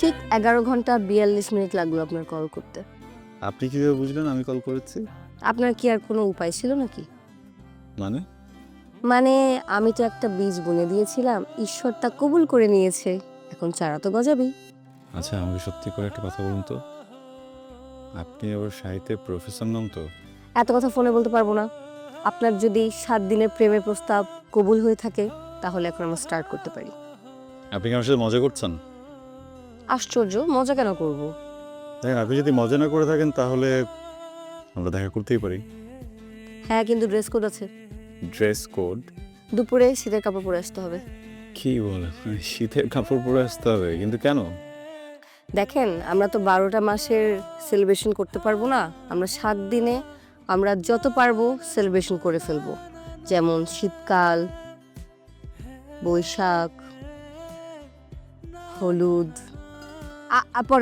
ঠিক এগারো ঘণ্টা বিয়াল্লিশ মিনিট লাগল আপনার কল করতে। আপনি কীভাবে বুঝলেন আমি কল করেছি? আপনার কি আর কোনো উপায় ছিল নাকি? মানে? মানে আমি তো একটা বীজ বুনে দিয়েছিলাম ঈশ্বর তা কবুল করে নিয়েছে এখন চারা তো গজাবেই আচ্ছা আমাকে সত্যি করে একটা কথা বলুন তো। আপনি আবার সাহিত্যের প্রফেসর নন তো? এত কথা ফোনে বলতে পারব না। আপনার যদি সাত দিনের প্রেমের প্রস্তাব কবুল হয়ে থাকে তাহলে এখন আমরা স্টার্ট করতে পারি। আপনি কি আমার সাথে মজা করছেন? আশ্চর্য মজা কেন করব? দেখেন আপনি যদি মজা না করে থাকেন তাহলে আমরা দেখা করতেই পারি। হ্যাঁ কিন্তু ড্রেস কোড আছে। Dress code? দুপুরে শীতের কাপড় পরে আসতে হবে। কি বলে শীতের কাপড় পরে আসতে হবে কিন্তু কেন? দেখেন আমরা তো বারোটা মাসের সেলিব্রেশন করতে পারব না। আমরা সাত দিনে আমরা যত পারব সেলিব্রেশন করে ফেলব। যেমন শীতকাল বৈশাখ হলুদ Ah, ah, അപ്പോൾ